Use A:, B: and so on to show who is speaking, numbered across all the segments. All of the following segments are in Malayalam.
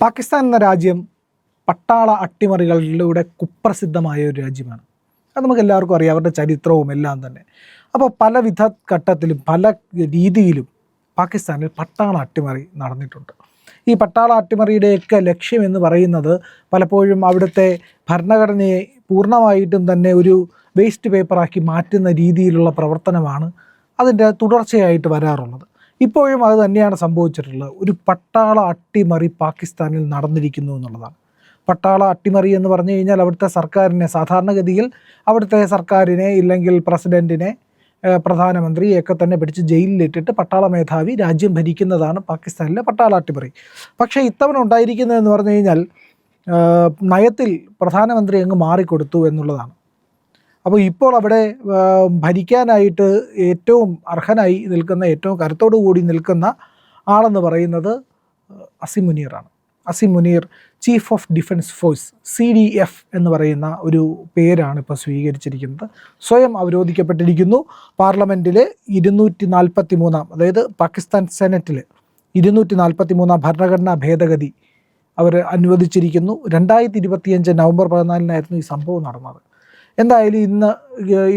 A: പാകിസ്ഥാൻ എന്ന രാജ്യം പട്ടാള അട്ടിമറികളിലൂടെ കുപ്രസിദ്ധമായ ഒരു രാജ്യമാണ്. അത് നമുക്ക് എല്ലാവർക്കും അറിയാം അവരുടെ ചരിത്രവും എല്ലാം തന്നെ. അപ്പോൾ പലവിധ ഘട്ടത്തിലും പല രീതിയിലും പാകിസ്ഥാനിൽ പട്ടാള അട്ടിമറി നടന്നിട്ടുണ്ട്. ഈ പട്ടാള അട്ടിമറിയുടെയൊക്കെ ലക്ഷ്യം എന്ന് പറയുന്നത് പലപ്പോഴും അവിടുത്തെ ഭരണഘടനയെ പൂർണമായിട്ടും തന്നെ ഒരു വേസ്റ്റ് പേപ്പറാക്കി മാറ്റുന്ന രീതിയിലുള്ള പ്രവർത്തനമാണ് അതിന്റെ തുടർച്ചയായിട്ട് വരാറുള്ളത്. ഇപ്പോഴും അത് തന്നെയാണ് സംഭവിച്ചിട്ടുള്ളത്. ഒരു പട്ടാള അട്ടിമറി പാകിസ്ഥാനിൽ നടന്നിരിക്കുന്നു എന്നുള്ളതാണ്. പട്ടാള അട്ടിമറി എന്ന് പറഞ്ഞു കഴിഞ്ഞാൽ അവിടുത്തെ സർക്കാരിനെ സാധാരണഗതിയിൽ അവിടുത്തെ സർക്കാരിനെ ഇല്ലെങ്കിൽ പ്രസിഡന്റിനെ പ്രധാനമന്ത്രിയൊക്കെ തന്നെ പിടിച്ച് ജയിലിലിട്ടിട്ട് പട്ടാള മേധാവി രാജ്യം ഭരിക്കുന്നതാണ് പാകിസ്ഥാനിലെ പട്ടാള അട്ടിമറി. പക്ഷേ ഇത്തവണ ഉണ്ടായിരിക്കുന്നതെന്ന് പറഞ്ഞു കഴിഞ്ഞാൽ നയത്തിൽ പ്രധാനമന്ത്രി അങ്ങ് മാറിക്കൊടുത്തു എന്നുള്ളതാണ്. അപ്പോൾ ഇപ്പോൾ അവിടെ ഭരിക്കാനായിട്ട് ഏറ്റവും അർഹനായി നിൽക്കുന്ന ഏറ്റവും കരുത്തോടു കൂടി നിൽക്കുന്ന ആളെന്ന് പറയുന്നത് Asim മുനീറാണ്. Asim Munir chief of defence force C D F എന്ന് പറയുന്ന ഒരു പേരാണ് ഇപ്പോൾ സ്വീകരിച്ചിരിക്കുന്നത്. സ്വയം അവരോധിക്കപ്പെട്ടിരിക്കുന്നു. പാർലമെന്റിൽ ഇരുന്നൂറ്റി നാൽപ്പത്തി മൂന്നാം അതായത് പാകിസ്ഥാൻ സെനറ്റിൽ ഇരുന്നൂറ്റി നാൽപ്പത്തി മൂന്നാം ഭരണഘടനാ ഭേദഗതി അവർ അനുവദിച്ചിരിക്കുന്നു. രണ്ടായിരത്തി ഇരുപത്തിയഞ്ച് നവംബർ പതിനാലിനായിരുന്നു ഈ സംഭവം നടന്നത്. എന്തായാലും ഇന്ന്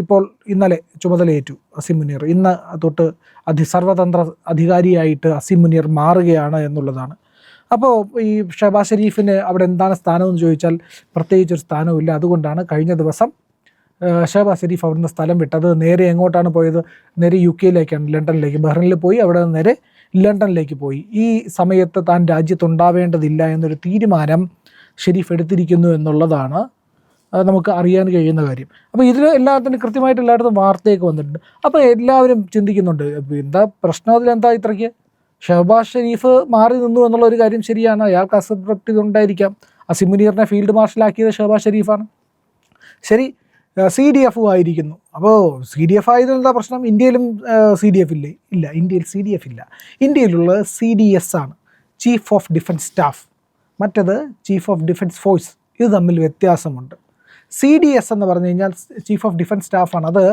A: ഇപ്പോൾ ഇന്നലെ ചുമതലയേറ്റു അസിം മുനീർ. ഇന്ന് തൊട്ട് അധി സർവതന്ത്ര അധികാരിയായിട്ട് അസിം മുനീർ മാറുകയാണ് എന്നുള്ളതാണ്. അപ്പോൾ ഈ ഷഹബാസ് ഷെരീഫിന് അവിടെ എന്താണ് സ്ഥാനമെന്ന് ചോദിച്ചാൽ പ്രത്യേകിച്ചൊരു സ്ഥാനവുമില്ല. അതുകൊണ്ടാണ് കഴിഞ്ഞ ദിവസം ഷഹബാസ് ഷെരീഫ് അവിടുന്ന് സ്ഥലം വിട്ടത്. നേരെ എങ്ങോട്ടാണ് പോയത്? നേരെ യു കെയിലേക്കാണ് ലണ്ടനിലേക്ക്. ബഹ്റിനിൽ പോയി അവിടെ നിന്ന് നേരെ ലണ്ടനിലേക്ക് പോയി. ഈ സമയത്ത് താൻ രാജ്യത്തുണ്ടാവേണ്ടതില്ല എന്നൊരു തീരുമാനം ഷെരീഫ് എടുത്തിരിക്കുന്നു എന്നുള്ളതാണ്. നമുക്ക് അറിയാൻ കഴിയുന്ന കാര്യം. അപ്പോൾ ഇതിൽ എല്ലാത്തിനും കൃത്യമായിട്ട് എല്ലായിടത്തും വാർത്തയൊക്കെ വന്നിട്ടുണ്ട്. അപ്പോൾ എല്ലാവരും ചിന്തിക്കുന്നുണ്ട് എന്താ പ്രശ്നം? അതിലെന്താ ഇത്രയ്ക്ക്? ഷഹബാസ് ഷെരീഫ് മാറി നിന്നു എന്നുള്ള ഒരു കാര്യം ശരിയാണ്. അയാൾക്ക് അസംതൃപ്തി ഉണ്ടായിരിക്കാം അസിമുനീറിനെ ഫീൽഡ് മാർഷലാക്കിയത് ഷഹബാസ് ഷെരീഫാണ്. ശരി സി ഡി എഫും ആയിരിക്കുന്നു. അപ്പോൾ സി ഡി എഫ് എന്താ പ്രശ്നം? ഇന്ത്യയിലും സി ഡി എഫ് ഇല്ലേ? ഇല്ല ഇന്ത്യയിൽ സി ഡി എഫ് ഇല്ല. ഇന്ത്യയിലുള്ളത് സി ഡി എസ് ആണ് ചീഫ് ഓഫ് ഡിഫൻസ് സ്റ്റാഫ് മറ്റത് ചീഫ് ഓഫ് ഡിഫൻസ് ഫോഴ്സ് ഇത് തമ്മിൽ വ്യത്യാസമുണ്ട്. സി ഡി എസ് എന്ന് പറഞ്ഞു കഴിഞ്ഞാൽ ചീഫ് ഓഫ് ഡിഫൻസ് സ്റ്റാഫാണ് അത്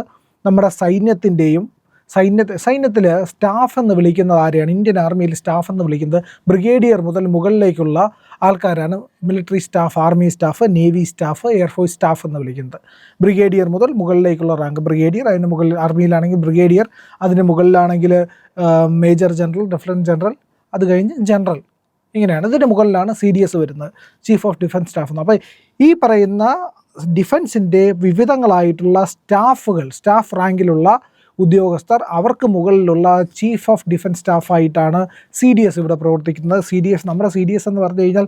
A: നമ്മുടെ സൈന്യത്തിന്റെയും സൈന്യ സൈന്യത്തിൽ സ്റ്റാഫ് എന്ന് വിളിക്കുന്നത് ആരെയാണ്? ഇന്ത്യൻ ആർമിയിൽ സ്റ്റാഫ് എന്ന് വിളിക്കുന്നത് ബ്രിഗേഡിയർ മുതൽ മുകളിലേക്കുള്ള ആൾക്കാരാണ്. Military staff army staff navy staff air force staff എന്ന് വിളിക്കുന്നത്. ബ്രിഗേഡിയർ മുതൽ മുകളിലേക്കുള്ള റാങ്ക് ബ്രിഗേഡിയർ അതിന് മുകളിൽ ആർമിയിലാണെങ്കിൽ ബ്രിഗേഡിയർ അതിന് മുകളിലാണെങ്കിൽ മേജർ ജനറൽ ലഫ്റ്റനന്റ് ജനറൽ അത് കഴിഞ്ഞ് ജനറൽ ഇങ്ങനെയാണ്. ഇതിന്റെ മുകളിലാണ് സി ഡി എസ് വരുന്നത്. ചീഫ് ഓഫ് ഡിഫൻസ് സ്റ്റാഫ് എന്ന്. അപ്പോൾ ഈ പറയുന്ന ഡിഫൻസിന്റെ വിവിധങ്ങളായിട്ടുള്ള സ്റ്റാഫുകൾ സ്റ്റാഫ് റാങ്കിലുള്ള ഉദ്യോഗസ്ഥർ അവർക്ക് മുകളിലുള്ള ചീഫ് ഓഫ് ഡിഫൻസ് സ്റ്റാഫായിട്ടാണ് സി ഡി എസ് ഇവിടെ പ്രവർത്തിക്കുന്നത്. സി ഡി എസ് നമ്മുടെ സി ഡി എസ് എന്ന് പറഞ്ഞു കഴിഞ്ഞാൽ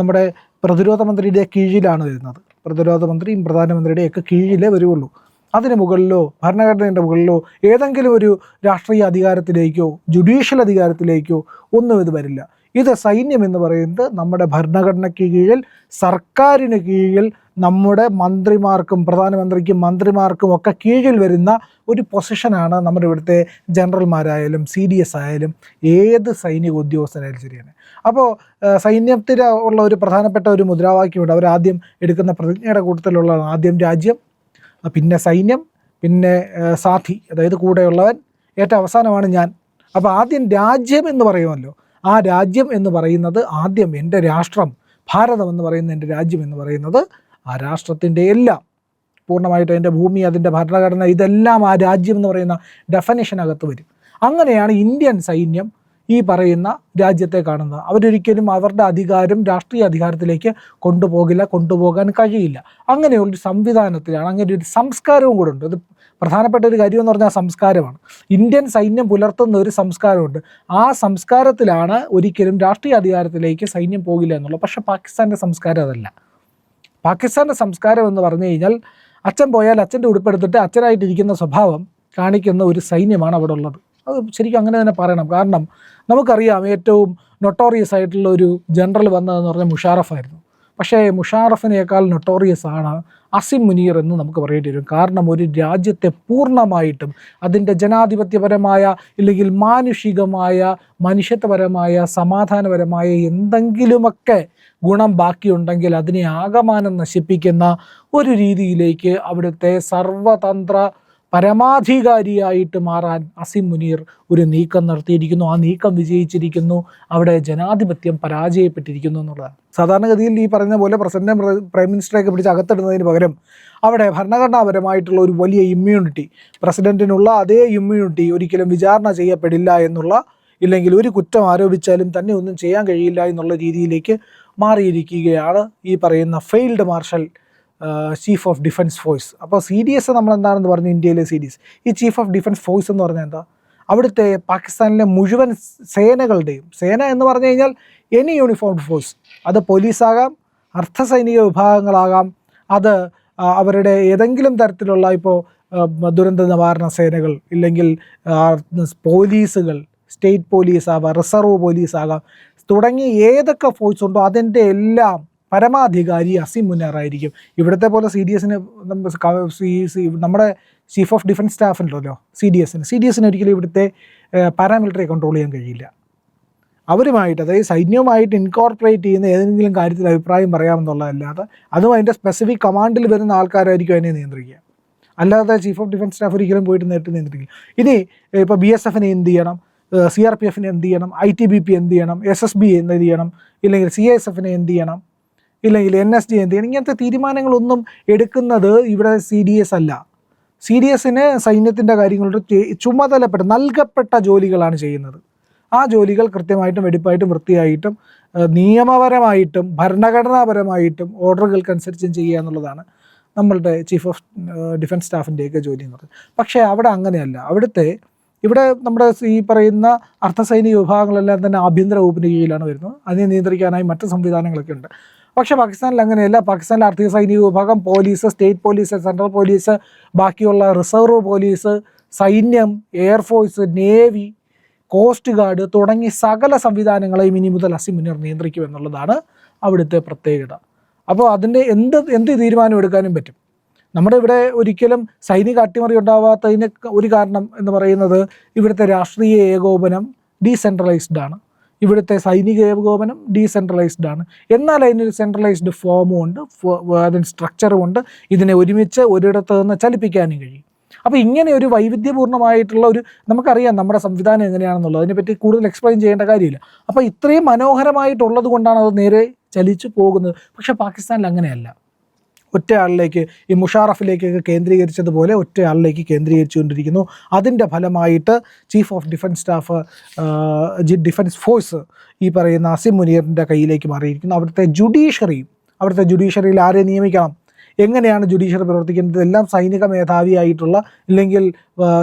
A: നമ്മുടെ പ്രതിരോധ മന്ത്രിയുടെ കീഴിലാണ് വരുന്നത്. പ്രതിരോധ മന്ത്രിയും പ്രധാനമന്ത്രിയുടെയൊക്കെ കീഴിലേ വരുള്ളൂ അതിന് മുകളിലോ ഭരണഘടനയുടെ മുകളിലോ ഏതെങ്കിലും ഒരു രാഷ്ട്രീയ അധികാരത്തിലേക്കോ ജുഡീഷ്യൽ അധികാരത്തിലേക്കോ ഒന്നും ഇത് വരില്ല. ഇത് സൈന്യം എന്ന് പറയുന്നത് നമ്മുടെ ഭരണഘടനയ്ക്ക് കീഴിൽ സർക്കാരിന് കീഴിൽ നമ്മുടെ മന്ത്രിമാർക്കും പ്രധാനമന്ത്രിക്കും മന്ത്രിമാർക്കും ഒക്കെ കീഴിൽ വരുന്ന ഒരു പൊസിഷനാണ് നമ്മുടെ ഇവിടുത്തെ ജനറൽമാരായാലും സി ഡി എസ് ആയാലും ഏത് സൈനിക ഉദ്യോഗസ്ഥനായാലും ശരിയാണ്. അപ്പോൾ സൈന്യത്തിൽ ഉള്ള ഒരു പ്രധാനപ്പെട്ട ഒരു മുദ്രാവാക്യമുണ്ട്. അവർ ആദ്യം എടുക്കുന്ന പ്രതിജ്ഞയുടെ കൂട്ടത്തിലുള്ള ആദ്യം രാജ്യം പിന്നെ സൈന്യം പിന്നെ സാധി അതായത് കൂടെയുള്ളവൻ. ഏറ്റവും അവസാനമാണ് ഞാൻ. അപ്പോൾ ആദ്യം രാജ്യം എന്ന് പറയുമല്ലോ. ആ രാജ്യം എന്ന് പറയുന്നത് ആദ്യം എന്റെ രാഷ്ട്രം ഭാരതം എന്ന് പറയുന്ന എന്റെ രാജ്യം എന്ന് പറയുന്നത് ആ രാഷ്ട്രത്തിന്റെ എല്ലാം. പൂർണമായിട്ട് അതിന്റെ ഭൂമി അതിന്റെ ഭരണഘടന ഇതെല്ലാം ആ രാജ്യം എന്ന് പറയുന്ന ഡെഫനിഷനകത്ത് വരും. അങ്ങനെയാണ് ഇന്ത്യൻ സൈന്യം ഈ പറയുന്ന രാജ്യത്തെ കാണുന്നത്. അവരൊരിക്കലും അവരുടെ അധികാരം രാഷ്ട്രീയ അധികാരത്തിലേക്ക് കൊണ്ടുപോകില്ല കൊണ്ടുപോകാൻ കഴിയില്ല. അങ്ങനെയുള്ളൊരു സംവിധാനത്തിലാണ് അങ്ങനെ ഒരു സംസ്കാരവും കൂടെ ഉണ്ട്. അത് പ്രധാനപ്പെട്ട ഒരു കാര്യം എന്ന് പറഞ്ഞാൽ സംസ്കാരമാണ്. ഇന്ത്യൻ സൈന്യം പുലർത്തുന്ന ഒരു സംസ്കാരമുണ്ട്. ആ സംസ്കാരത്തിലാണ് ഒരിക്കലും രാഷ്ട്രീയ അധികാരത്തിലേക്ക് സൈന്യം പോകില്ല എന്നുള്ളത്. പക്ഷേ പാകിസ്ഥാന്റെ സംസ്കാരം അതല്ല. പാകിസ്ഥാന്റെ സംസ്കാരം എന്ന് പറഞ്ഞു കഴിഞ്ഞാൽ അച്ഛൻ പോയാൽ അച്ഛന്റെ ഉടുപ്പെടുത്തിട്ട് അച്ഛനായിട്ടിരിക്കുന്ന സ്വഭാവം കാണിക്കുന്ന ഒരു സൈന്യമാണ് അവിടെ ഉള്ളത്. അത് ശരിക്കും അങ്ങനെ തന്നെ പറയണം. കാരണം നമുക്കറിയാം ഏറ്റവും നൊട്ടോറിയസ് ആയിട്ടുള്ള ഒരു ജനറൽ വന്നതെന്ന് പറഞ്ഞാൽ മുഷാറഫായിരുന്നു പക്ഷേ മുഷാറഫിനേക്കാൾ നൊട്ടോറിയസ് ആണ് അസിം മുനീർ എന്ന് നമുക്ക് പറയേണ്ടി വരും. കാരണം ഒരു രാജ്യത്തെ പൂർണമായിട്ടും അതിന്റെ ജനാധിപത്യപരമായ ഇല്ലെങ്കിൽ മാനുഷികമായ മനുഷ്യത്വപരമായ സമാധാനപരമായ എന്തെങ്കിലുമൊക്കെ ഗുണം ബാക്കിയുണ്ടെങ്കിൽ അതിനെ ആകമാനം നശിപ്പിക്കുന്ന ഒരു രീതിയിലേക്ക് അവിടുത്തെ സർവതന്ത്ര പരമാധികാരിയായിട്ട് മാറാൻ അസിം മുനീർ ഒരു നീക്കം നടത്തിയിരിക്കുന്നു. ആ നീക്കം വിജയിച്ചിരിക്കുന്നു. അവിടെ ജനാധിപത്യം പരാജയപ്പെട്ടിരിക്കുന്നു എന്നുള്ളതാണ്. സാധാരണഗതിയിൽ ഈ പറഞ്ഞ പോലെ പ്രസിഡന്റ് പ്രൈം മിനിസ്റ്ററെയൊക്കെ പിടിച്ച് അകത്തിടുന്നതിന് പകരം അവിടെ ഭരണഘടനാപരമായിട്ടുള്ള ഒരു വലിയ ഇമ്മ്യൂണിറ്റി പ്രസിഡന്റിനുള്ള അതേ ഇമ്മ്യൂണിറ്റി ഒരിക്കലും വിചാരണ ചെയ്യപ്പെടില്ല എന്നുള്ള ഇല്ലെങ്കിൽ ഒരു കുറ്റം ആരോപിച്ചാലും തന്നെ ഒന്നും ചെയ്യാൻ കഴിയില്ല എന്നുള്ള രീതിയിലേക്ക് മാറിയിരിക്കുകയാണ് ഈ പറയുന്ന field marshal chief of defence force അപ്പോൾ സി ഡി എസ് നമ്മൾ എന്താണെന്ന് പറഞ്ഞു ഇന്ത്യയിലെ സി ഡി എസ് ഈ ചീഫ് ഓഫ് ഡിഫൻസ് ഫോഴ്സ് എന്ന് പറഞ്ഞാൽ എന്താ? അവിടുത്തെ പാകിസ്ഥാനിലെ മുഴുവൻ സേനകളുടെയും സേന എന്ന് പറഞ്ഞു കഴിഞ്ഞാൽ എനി യൂണിഫോംഡ് ഫോഴ്സ് അത് പോലീസാകാം അർദ്ധസൈനിക വിഭാഗങ്ങളാകാം അത് അവരുടെ ഏതെങ്കിലും തരത്തിലുള്ള ഇപ്പോൾ ദുരന്ത നിവാരണ സേനകൾ ഇല്ലെങ്കിൽ പോലീസുകൾ സ്റ്റേറ്റ് പോലീസ് ആവാം റിസർവ് പോലീസ് ആകാം തുടങ്ങി ഏതൊക്കെ ഫോഴ്സ് ഉണ്ടോ അതിന്റെ എല്ലാം പരമാധികാരി അസീം മുന്നാറായിരിക്കും ഇവിടുത്തെ പോലെ സി ഡി എസിന് നമ്മുടെ ചീഫ് ഓഫ് ഡിഫൻസ് സ്റ്റാഫ് ഉണ്ടല്ലോ സി ഡി എസിന് സി ഡി എസിന് ഒരിക്കലും ഇവിടുത്തെ പാരാമിലിറ്ററി കൺട്രോൾ ചെയ്യാൻ കഴിയില്ല. അവരുമായിട്ട് അതായത് സൈന്യവുമായിട്ട് ഇൻകോർപ്പറേറ്റ് ചെയ്യുന്ന ഏതെങ്കിലും കാര്യത്തിൽ അഭിപ്രായം പറയാമെന്നുള്ളതല്ലാതെ അതും അതിന്റെ സ്പെസിഫിക് കമാൻഡിൽ വരുന്ന ആൾക്കാരായിരിക്കും അതിനെ നിയന്ത്രിക്കുക. അല്ലാതെ ചീഫ് ഓഫ് ഡിഫൻസ് സ്റ്റാഫ് ഒരിക്കലും പോയിട്ട് നേരിട്ട് നിയന്ത്രിക്കില്ല. ഇനി ഇപ്പോൾ ബി എസ് എഫിനെ എന്ത് ചെയ്യണം? സി ആർ പി എഫിനെ എന്ത് ചെയ്യണം? ഐ ടി ബി പി എന്ത് ചെയ്യണം? എസ് എസ് ബി എന്ത് ചെയ്യണം? ഇല്ലെങ്കിൽ സി എസ് എഫിനെ എന്ത് ചെയ്യണം? ഇല്ലെങ്കിൽ എൻ എസ് ഡി എന്ത് ചെയ്യണം? ഇങ്ങനത്തെ തീരുമാനങ്ങളൊന്നും എടുക്കുന്നത് ഇവിടെ സി ഡി എസ് അല്ല. സി ഡി എസിന് സൈന്യത്തിന്റെ കാര്യങ്ങളുടെ ചുമതലപ്പെട്ട നൽകപ്പെട്ട ജോലികളാണ് ചെയ്യുന്നത്. ആ ജോലികൾ കൃത്യമായിട്ടും വെടിപ്പായിട്ടും വൃത്തിയായിട്ടും നിയമപരമായിട്ടും ഭരണഘടനാപരമായിട്ടും ഓർഡറുകൾക്കനുസരിച്ചും ചെയ്യുക എന്നുള്ളതാണ് നമ്മളുടെ ചീഫ് ഓഫ് ഡിഫൻസ് സ്റ്റാഫിന്റെയൊക്കെ ജോലി എന്ന് പറയുന്നത് പക്ഷേ അവിടെ അങ്ങനെയല്ല. അവിടുത്തെ ഇവിടെ നമ്മുടെ ഈ പറയുന്ന അർദ്ധസൈനിക വിഭാഗങ്ങളെല്ലാം തന്നെ ആഭ്യന്തര വകുപ്പിന്റെ കീഴിലാണ് വരുന്നത്. അതിനെ നിയന്ത്രിക്കാനായി മറ്റ് സംവിധാനങ്ങളൊക്കെ ഉണ്ട്. പക്ഷേ പാകിസ്ഥാനിൽ അങ്ങനെയല്ല. പാകിസ്ഥാനിലെ അർദ്ധ സൈനിക വിഭാഗം police state police central police ബാക്കിയുള്ള റിസർവ് പോലീസ് സൈന്യം air force navy coast guard തുടങ്ങി സകല സംവിധാനങ്ങളെയും ഇനി മുതൽ അസിം മുനീർ നിയന്ത്രിക്കും എന്നുള്ളതാണ് അവിടുത്തെ പ്രത്യേകത. അപ്പോൾ അതിന്റെ എന്ത് എന്ത് തീരുമാനം എടുക്കാനും പറ്റും? നമ്മുടെ ഇവിടെ ഒരിക്കലും സൈനിക അട്ടിമറി ഉണ്ടാവാത്തതിന് ഒരു കാരണം എന്ന് പറയുന്നത് ഇവിടുത്തെ രാഷ്ട്രീയ ഏകോപനം ഡീസെൻട്രലൈസ്ഡ് ആണ്. ഇവിടുത്തെ സൈനിക ഏകോപനം ഡീസെൻട്രലൈസ്ഡ് ആണ്. എന്നാൽ അതിനൊരു സെൻട്രലൈസ്ഡ് ഫോമും ഉണ്ട് അതിന് സ്ട്രക്ചറും ഉണ്ട്. ഇതിനെ ഒരുമിച്ച് ഒരിടത്ത് നിന്ന് ചലിപ്പിക്കാനും കഴിയും. അപ്പോൾ ഇങ്ങനെ ഒരു വൈവിധ്യപൂർണമായിട്ടുള്ള ഒരു നമുക്കറിയാം നമ്മുടെ സംവിധാനം എങ്ങനെയാണെന്നുള്ളത്. അതിനെപ്പറ്റി കൂടുതൽ എക്സ്പ്ലെയിൻ ചെയ്യേണ്ട കാര്യമില്ല. അപ്പോൾ ഇത്രയും മനോഹരമായിട്ടുള്ളത് കൊണ്ടാണ് അത് നേരെ ചലിച്ചു പോകുന്നത്. പക്ഷേ പാകിസ്ഥാനിൽ അങ്ങനെയല്ല. ഒറ്റ ആളിലേക്ക് ഈ മുഷാറഫിലേക്കൊക്കെ കേന്ദ്രീകരിച്ചതുപോലെ ഒറ്റയാളിലേക്ക് കേന്ദ്രീകരിച്ചുകൊണ്ടിരിക്കുന്നു. അതിന്റെ ഫലമായിട്ട് chief of defence staff defence force ഈ പറയുന്ന അസിം മുനീറിന്റെ കയ്യിലേക്ക് മാറിയിരിക്കുന്നു. അവിടുത്തെ ജുഡീഷ്യറിയും അവിടുത്തെ ജുഡീഷ്യറിയിൽ ആരെ നിയമിക്കണം? എങ്ങനെയാണ് ജുഡീഷ്യറി പ്രവർത്തിക്കുന്നത്? എല്ലാം സൈനിക മേധാവിയായിട്ടുള്ള അല്ലെങ്കിൽ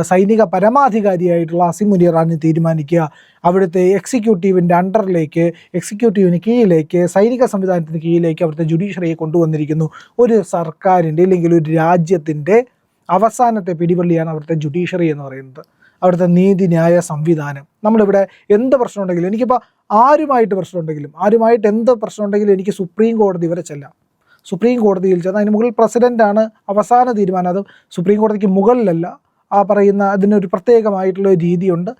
A: സൈനിക പരമാധികാരിയായിട്ടുള്ള അസിം മുനീറാണ് തീരുമാനിക്കുക. അവിടുത്തെ എക്സിക്യൂട്ടീവിന്റെ അണ്ടറിലേക്ക് എക്സിക്യൂട്ടീവിന് കീഴിലേക്ക് സൈനിക സംവിധാനത്തിന് കീഴിലേക്ക് അവിടുത്തെ ജുഡീഷ്യറിയെ കൊണ്ടുവന്നിരിക്കുന്നു. ഒരു സർക്കാരിന്റെ അല്ലെങ്കിൽ ഒരു രാജ്യത്തിന്റെ അവസാനത്തെ പിടിവള്ളിയാണ് അവിടുത്തെ ജുഡീഷ്യറി എന്ന് പറയുന്നത്. അവിടുത്തെ നീതിന്യായ സംവിധാനം. നമ്മളിവിടെ എന്ത് പ്രശ്നമുണ്ടെങ്കിലും എനിക്കിപ്പോൾ ആരുമായിട്ട് പ്രശ്നമുണ്ടെങ്കിലും ആരുമായിട്ട് എന്ത് പ്രശ്നമുണ്ടെങ്കിലും എനിക്ക് സുപ്രീം കോടതി വരെ ചെല്ലാം. സുപ്രീം കോടതിയിൽ ചെന്ന് അതിന് മുകളിൽ പ്രസിഡന്റാണ് അവസാന തീരുമാനം. അത് സുപ്രീം കോടതിക്ക് മുകളിലല്ല. ആ പറയുന്ന അതിനൊരു പ്രത്യേകമായിട്ടുള്ള രീതിയുണ്ട്.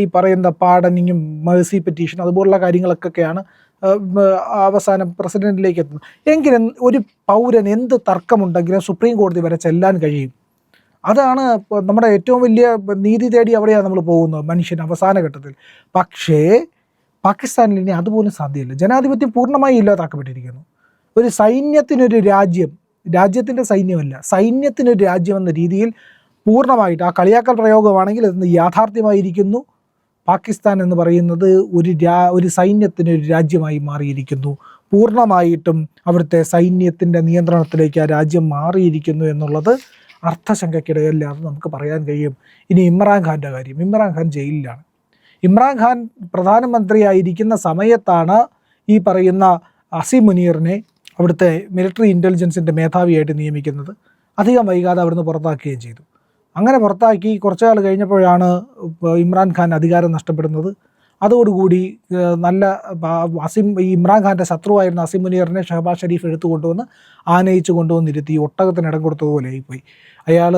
A: ഈ പറയുന്ന പാഡനിങ്ങും മേഴ്സി പെറ്റീഷൻ അതുപോലുള്ള കാര്യങ്ങളൊക്കെയാണ് അവസാനം പ്രസിഡന്റിലേക്ക് എത്തുന്നത്. എങ്കിലും ഒരു പൗരൻ എന്ത് തർക്കമുണ്ടെങ്കിലും സുപ്രീം കോടതി വരെ ചെല്ലാൻ കഴിയും. അതാണ് നമ്മുടെ ഏറ്റവും വലിയ നീതി തേടി അവിടെയാണ് നമ്മൾ പോകുന്നത് മനുഷ്യൻ അവസാന ഘട്ടത്തിൽ. പക്ഷേ പാകിസ്ഥാനിൽ ഇനി അതുപോലും സാധ്യമല്ല. ജനാധിപത്യം പൂർണമായി ഇല്ലാതാക്കപ്പെട്ടിരിക്കുന്നു. ഒരു സൈന്യത്തിനൊരു രാജ്യം രാജ്യത്തിന്റെ സൈന്യമല്ല സൈന്യത്തിനൊരു രാജ്യം എന്ന രീതിയിൽ പൂർണമായിട്ട് ആ കളിയാക്കൽ പ്രയോഗമാണെങ്കിൽ അത് യാഥാർത്ഥ്യമായിരിക്കുന്നു. പാകിസ്ഥാൻ എന്ന് പറയുന്നത് ഒരു രാ ഒരു സൈന്യത്തിനൊരു രാജ്യമായി മാറിയിരിക്കുന്നു. പൂർണമായിട്ടും അവിടുത്തെ സൈന്യത്തിന്റെ നിയന്ത്രണത്തിലേക്ക് ആ രാജ്യം മാറിയിരിക്കുന്നു എന്നുള്ളത് അർത്ഥശങ്കയ്ക്കിടയല്ലാതെ നമുക്ക് പറയാൻ കഴിയും. ഇനി ഇമ്രാൻഖാന്റെ കാര്യം. ഇമ്രാൻഖാൻ ജയിലിലാണ്. ഇമ്രാൻഖാൻ പ്രധാനമന്ത്രിയായിരിക്കുന്ന സമയത്താണ് ഈ പറയുന്ന അസിം മുനീറിനെ അവിടുത്തെ മിലിറ്ററി ഇന്റലിജൻസിന്റെ മേധാവിയായിട്ട് നിയമിക്കുന്നത്. അധികം വൈകാതെ അവിടുന്ന് പുറത്താക്കുകയും ചെയ്തു. അങ്ങനെ പുറത്താക്കി കുറച്ചു നാൾ കഴിഞ്ഞപ്പോഴാണ് ഇമ്രാൻഖാൻ അധികാരം നഷ്ടപ്പെടുന്നത്. അതോടുകൂടി നല്ല അസിം ഈ ഇമ്രാൻഖാന്റെ ശത്രുവായിരുന്ന അസിം മുനീറിനെ ഷഹബാസ് ഷരീഫ് എടുത്തു കൊണ്ടുവന്ന് ആനയിച്ച് കൊണ്ടുവന്നിരുത്തി ഒട്ടകത്തിന് ഇടം കൊടുത്തതുപോലെ ആയിപ്പോയി. അയാൾ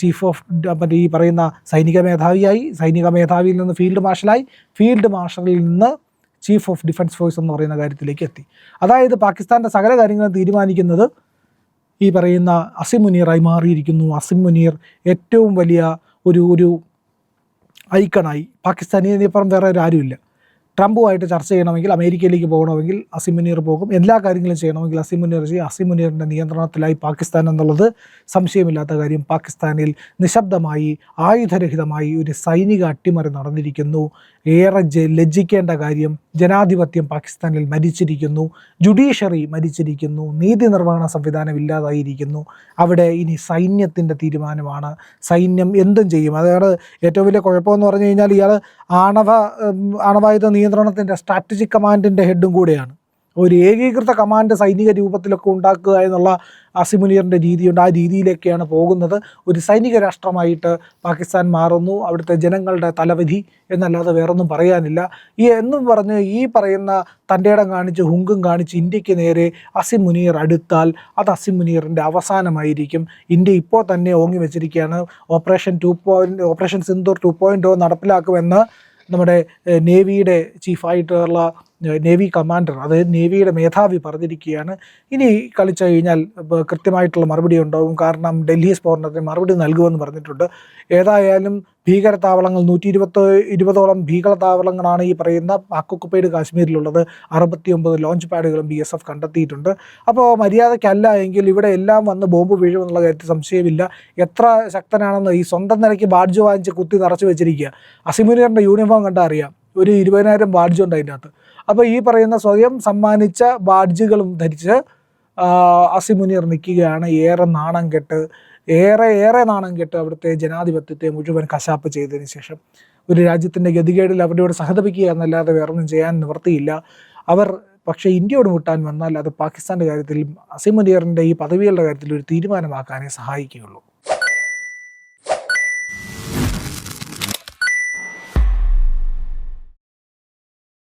A: ചീഫ് ഓഫ് മറ്റേ ഈ പറയുന്ന സൈനിക മേധാവിയായി. സൈനിക മേധാവിയിൽ നിന്ന് ഫീൽഡ് മാർഷലായി ഫീൽഡ് മാർഷലിൽ നിന്ന് ചീഫ് ഓഫ് ഡിഫൻസ് ഫോഴ്സ് എന്ന് പറയുന്ന കാര്യത്തിലേക്ക് എത്തി. അതായത് പാകിസ്ഥാന്റെ സകല കാര്യങ്ങളും തീരുമാനിക്കുന്നത് ഈ പറയുന്ന അസിം മുനീറായി മാറിയിരിക്കുന്നു. അസിം മുനീർ ഏറ്റവും വലിയ ഒരു ഒരു ഐക്കണായി. പാകിസ്ഥാനിപ്പുറം വേറെ ഒരു ആരുമില്ല. ട്രംപുമായിട്ട് ചർച്ച ചെയ്യണമെങ്കിൽ അമേരിക്കയിലേക്ക് പോകണമെങ്കിൽ അസിം മുനീർ പോകും. എല്ലാ കാര്യങ്ങളും ചെയ്യണമെങ്കിൽ അസിം മുനീർ ചെയ്യും. അസിം മുനീറിന്റെ നിയന്ത്രണത്തിലായി പാകിസ്ഥാൻ എന്നുള്ളത് സംശയമില്ലാത്ത കാര്യം. പാകിസ്ഥാനിൽ നിശബ്ദമായി ആയുധരഹിതമായി ഒരു സൈനിക അട്ടിമറി നടന്നിരിക്കുന്നു. ഏറെ ലജ്ജിക്കേണ്ട കാര്യം ജനാധിപത്യം പാകിസ്ഥാനിൽ മരിച്ചിരിക്കുന്നു. ജുഡീഷ്യറി മരിച്ചിരിക്കുന്നു. നീതി നിർവഹണ സംവിധാനം ഇല്ലാതായിരിക്കുന്നു. അവിടെ ഇനി സൈന്യത്തിന്റെ തീരുമാനമാണ്. സൈന്യം എന്തും ചെയ്യും. അതായത് ഏറ്റവും വലിയ കുഴപ്പമെന്ന് പറഞ്ഞു കഴിഞ്ഞാൽ ഇയാൾ ആണവ ആണവായുധ ആണവായുധ നിയന്ത്രണത്തിന്റെ സ്ട്രാറ്റജിക് കമാൻഡിന്റെ ഹെഡും കൂടെയാണ്. ഒരു ഏകീകൃത കമാൻഡ് സൈനിക രൂപത്തിലൊക്കെ ഉണ്ടാക്കുക എന്നുള്ള അസിമുനിയറിന്റെ രീതിയുണ്ട്. ആ രീതിയിലേക്കാണ് പോകുന്നത്. ഒരു സൈനിക രാഷ്ട്രമായിട്ട് പാകിസ്ഥാൻ മാറുന്നു. അവിടുത്തെ ജനങ്ങളുടെ തലവിധി എന്നല്ലാതെ വേറൊന്നും പറയാനില്ല. ഈ എന്നും പറഞ്ഞ് ഈ പറയുന്ന തന്റെ കാണിച്ച് ഹുങ്കും കാണിച്ച് ഇന്ത്യയ്ക്ക് നേരെ അസിം മുനീർ അടുത്താൽ അത് അസിം അവസാനമായിരിക്കും. ഇന്ത്യ ഇപ്പോൾ തന്നെ ഓങ്ങി വെച്ചിരിക്കുകയാണ്. Operation two point operation Sindoor two point നടപ്പിലാക്കുമെന്ന് നമ്മുടെ നേവിയുടെ ചീഫായിട്ടുള്ള നേവി കമാൻഡർ അതായത് നേവിയുടെ മേധാവി പറഞ്ഞിരിക്കുകയാണ്. ഇനി കളിച്ചു കഴിഞ്ഞാൽ കൃത്യമായിട്ടുള്ള മറുപടി ഉണ്ടാവും. കാരണം ഡൽഹി സ്ഫോടനത്തിന് മറുപടി നൽകുമെന്ന് പറഞ്ഞിട്ടുണ്ട്. ഏതായാലും ഭീകരതാവളങ്ങൾ നൂറ്റി ഇരുപത്തി ഇരുപതോളം ഭീകരതാവളങ്ങളാണ് ഈ പറയുന്ന അക്കുക്കുപ്പേട് കാശ്മീരിലുള്ളത്. അറുപത്തി ഒമ്പത് ലോഞ്ച് പാഡുകളും ബി എസ് എഫ് കണ്ടെത്തിയിട്ടുണ്ട്. അപ്പോൾ മര്യാദയ്ക്കല്ല എങ്കിൽ ഇവിടെ എല്ലാം വന്ന് ബോംബ് വീഴുമെന്നുള്ള കാര്യത്തിൽ സംശയമില്ല. എത്ര ശക്തനാണെന്ന് ഈ സ്വന്തം നിലയ്ക്ക് ബാഡ്ജ് വാങ്ങിച്ച് കുത്തി നിറച്ച് വെച്ചിരിക്കുക. അസിമുനിയറിന്റെ യൂണിഫോം കണ്ടാൽ അറിയാം. ഒരു ഇരുപതിനായിരം ബാഡ്ജ് ഉണ്ട് അതിന്റെ അകത്ത് അപ്പോൾ ഈ പറയുന്ന സ്വയം സമ്മാനിച്ച ബാഡ്ജുകളും ധരിച്ച് അസിമുനിർ നിൽക്കുകയാണ്. ഏറെ നാണം കെട്ട് ഏറെ ഏറെ നാണം കെട്ട് അവിടുത്തെ ജനാധിപത്യത്തെ മുഴുവൻ കശാപ്പ് ചെയ്തതിന് ശേഷം. ഒരു രാജ്യത്തിന്റെ ഗതികേടിൽ അവരോട് സഹതപിക്കുക എന്നല്ലാതെ വേറൊന്നും ചെയ്യാൻ നിവർത്തിയില്ല. അവർ പക്ഷേ ഇന്ത്യയോട് മുട്ടാൻ വന്നാൽ അത് പാകിസ്ഥാന്റെ കാര്യത്തിൽ അസിമുനിയറിന്റെ ഈ പദവികളുടെ കാര്യത്തിൽ ഒരു തീരുമാനമാക്കാനേ സഹായിക്കുകയുള്ളൂ.